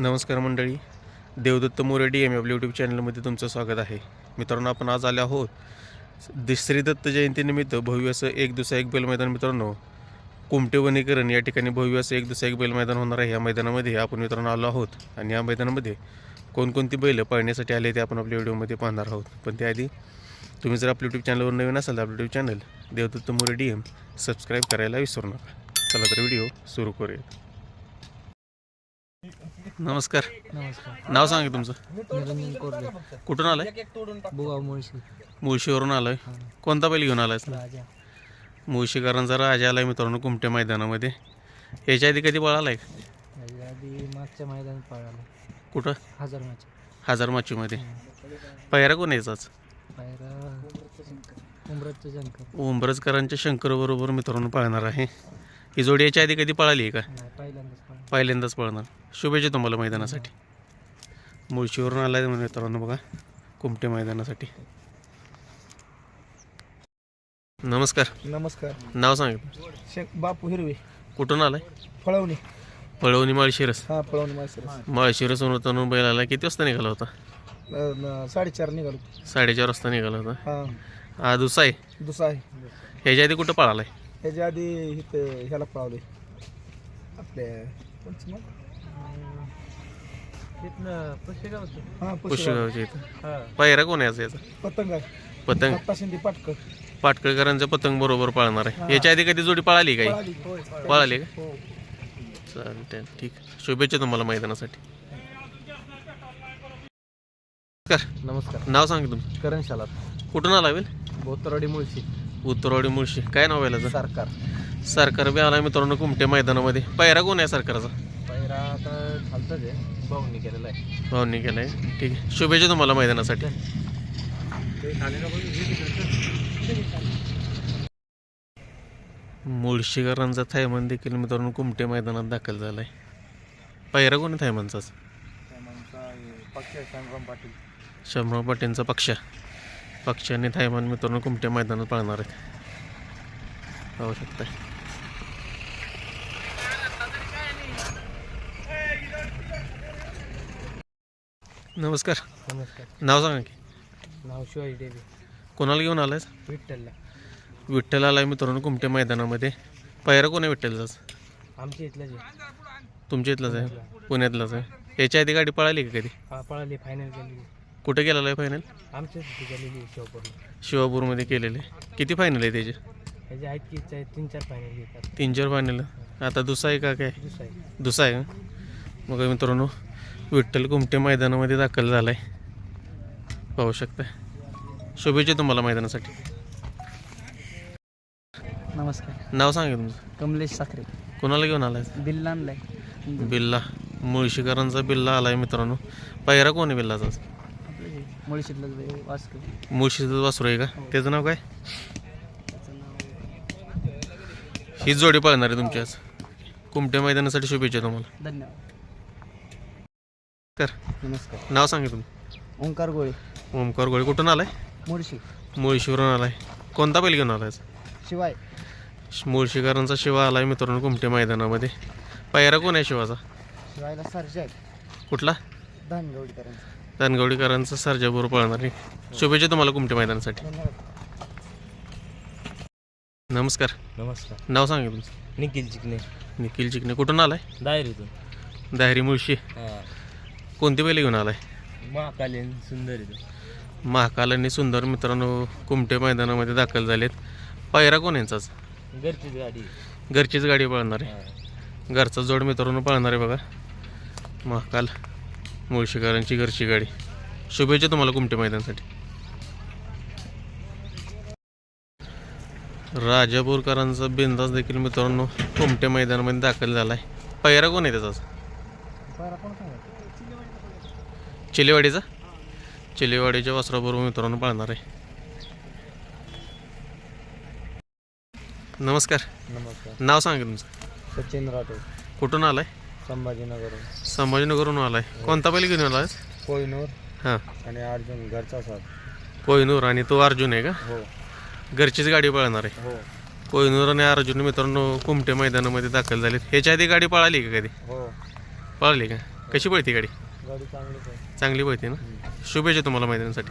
नमस्कार मंडळी. Devdatt More D M आपल्या यूट्यूब चॅनलमध्ये तुमचं स्वागत आहे. मित्रांनो आपण आज आले आहोत श्रीदत्त जयंतीनिमित्त भव्य असं एक दुसरा एक बैल मैदान. मित्रांनो कुमटे वनीकरण या ठिकाणी भव्य असं एक दुसरा एक बैल मैदान होणार आहे. या मैदानामध्ये आपण मित्रांनो आलो आहोत आणि या मैदानामध्ये कोणकोणती बैलं पाळण्यासाठी आले ते आपण आपल्या व्हिडिओमध्ये पाहणार आहोत. पण त्याआधी तुम्ही जर आपल्या यूट्यूब चॅनलवर नवीन असाल तर आपलं YouTube channel Devdatt More D M subscribe करायला विसरू नका. चला तर व्हिडिओ सुरू करूया. नमस्कार. नमस्कार. नाव सांगा तुमचं. निरंजन कुठून आलाय? बुगाव मुळशी. मुळशीवरून आलाय. कोणता बैल घेऊन आलाय राजा. मुळशीकरांचा राजा आलाय मित्रांनो कुमटे मैदानामध्ये. याच्या आधी कधी पळालाय का? याच्या आधी मागच्या मैदानात पळाला. कुठं? हजार मॅच हजार माचीमध्ये पहिरा कोण यायचाच पायरा उमरतचं शंकर. उंबरजकरांच्या शंकर. बरोबर मित्रांनो पळणार आहे. ही जोडी याच्या आधी कधी पळाली आहे का? नाही पहिल्यांदाच पळाला पहिल्यांदाच पळणार. शुभेच्छा तुम्हाला मैदानासाठी. मुळशीवरून आलाय मित्रांनो बघा कुमटे मैदानासाठी. नमस्कार. नमस्कार. नाव सांगा. शेख बापू हिरवे. कुठून आलाय? फळवणी. पळवणी माळशिरस. हा फळवणी माणसं माळशिरस होता बैल आला. किती वाजता निघाला होता? साडेचार निघालो साडेचार वाजता निघाला होता. हा. हा दुसरा आहे? दुसरा आहे. ह्याच्या आधी कुठं पळालाय? ह्याच्या आधी इथं ह्याला पळवले आपल्या हा पुष्यगावच्या इथं. हा पायरा कोण याचा याचा? पतंग आहे. पतंग. शिंदे पाटकर. पाटकळकरांचं पतंग बरोबर पळणार आहे. याच्या आधी कधी जोडी पळाली काही पळाली का? हो. चालतंय ठीक शुभेच्छा तुम्हाला मैदानासाठी. नमस्कार. नमस्कार. नाव सांगा तुमचं. करण शालात कुठून आला वेल बोतरवाडी मुळशी. उत्तरवाडी मुळशी. काय नाव आहे सरकार. सरकार बी आला मित्रांनो कुमटे मैदानामध्ये. पायरा कोण आहे सरकारचा? पायरा आता खालतच आहे. भाऊनी केलेला आहे. भावनी केलाय. ठीक आहे. शुभेच्छा तुम्हाला मैदानासाठी. मुळशीकरांचा थायमान देखील मित्रांनो कुमटे मैदानात दाखल झालाय. पायरा कोण आहे पाटील शंभराव पाटींचा पक्ष पक्ष. आणि थायमान मित्रांनो कुमटे मैदानात पाळणार आहेत. पाहू शकताय. नमस्कार. नमस्कार. नाव सांगा की. नाव शिवाजी देवी. कोणाला घेऊन आलायस? विठ्ठलला. विठ्ठल आलाय मित्रांनो कुमटे मैदानामध्ये. पायरा कोण आहे विठ्ठलचाच? आमच्या इथलंच आहे. तुमच्या इथलाच आहे? पुण्यातलाच आहे. याच्या आधी गाडी पळाली का कधी? हा पळाली फायनल केलेली. कुठे गेलेला आहे फायनल आमच्याच इथे केलेली आहे शिवपूरला. शिवापूरमध्ये केलेले. किती फायनल आहे त्याचे? ह्याचे आहेत की तीन चार फायनल घेतात तीन चार फायनल आता दुसरा आहे का काय? दुसरा आहे. दुसरा आहे का? मग मित्रांनो विठ्ठल कुमटे मैदानामध्ये दाखल झाला आहे पाहू शकता शुभेच्छा तुम्हाला मैदानासाठी. नमस्कार. नाव सांगा तुमचं. कमलेश साखरे. कोणाला घेऊन आलाय? बिल आणलाय बिल्ला. मुळशीकरांचा बिल्ला आलाय मित्रांनो. पायरा कोण आहे बिल्लाचा? मुळशीतलं वाचतो मुळशीचं वासरू. आहे का? त्याचं नाव काय? हीच जोडी पाळणार आहे तुमची आज. कुमटे मैदानासाठी शुभेच्छा तुम्हाला. धन्यवाद. कर. नमस्कार. नाव सांगा तुम्ही. ओंकार गोळे. ओमकार गोळे. कुठून आलाय? मुळशी. मुळशीवरून आलाय. कोणता बैल घेऊन आलाय शिवाय. मुळशीकरांचा शिवा आलाय मित्रांनो कुमटे मैदानामध्ये. पायरा कोण आहे शिवाचा? शिवायला सरजा आहे कुठला? धानगवडीकरांचा दानगवडीकरांचा सरजाबरोबर पळणार आहे. शुभेच्छा तुम्हाला कुमटे मैदानासाठी. धन्यवाद. नमस्कार. नमस्कार. नाव सांगा तुमचं. निखिल चिकणे निखिल चिकणे कुठून आलाय? दायरीतून. दायरी मुळशी. कोणती बैल घेऊन आलाय? महाकालीन सुंदर इथं महाकाल आणि सुंदर मित्रांनो कुमटे मैदानामध्ये दाखल झालेत. पायरा कोण यांचाच? घरचीच गाडी. घरचीच गाडी पळणार आहे. घरचा जोड मित्रांनो पळणार आहे बघा. महाकाल मुळशीकरांची घरची गाडी. शुभेच्छा तुम्हाला कुमटे मैदानासाठी. राजापूरकरांचा बिंदास देखील मित्रांनो कुमटे मैदानामध्ये दाखल झाला आहे पायरा कोण आहे त्याचाच चिलेवाडीचा? चिलेवाडीच्या वस्त्राबरोबर मित्रांनो पाळणार आहे. नमस्कार. नमस्कार. नाव सांगा तुमचं. सचिन राठोड. कुठून आलाय? संभाजीनगरहून. संभाजीनगरहून आलाय. कोणता बैल घेऊन आलाय कोहिनूर हां. आणि अर्जुन घरचा साथ. कोहिनूर आणि तो अर्जुन आहे का? हो. घरचीच गाडी पळणार आहे. हो. कोहिनूर आणि अर्जुन मित्रांनो कुमटे मैदानामध्ये दाखल झालेत. ह्याच्या आधी गाडी पळाली का कधी? हो. पळाली का? कशी पळते गाडी? गाडी चांगलीच आहे चांगली पळते ना? शुभेच्छा तुम्हाला मैदानासाठी.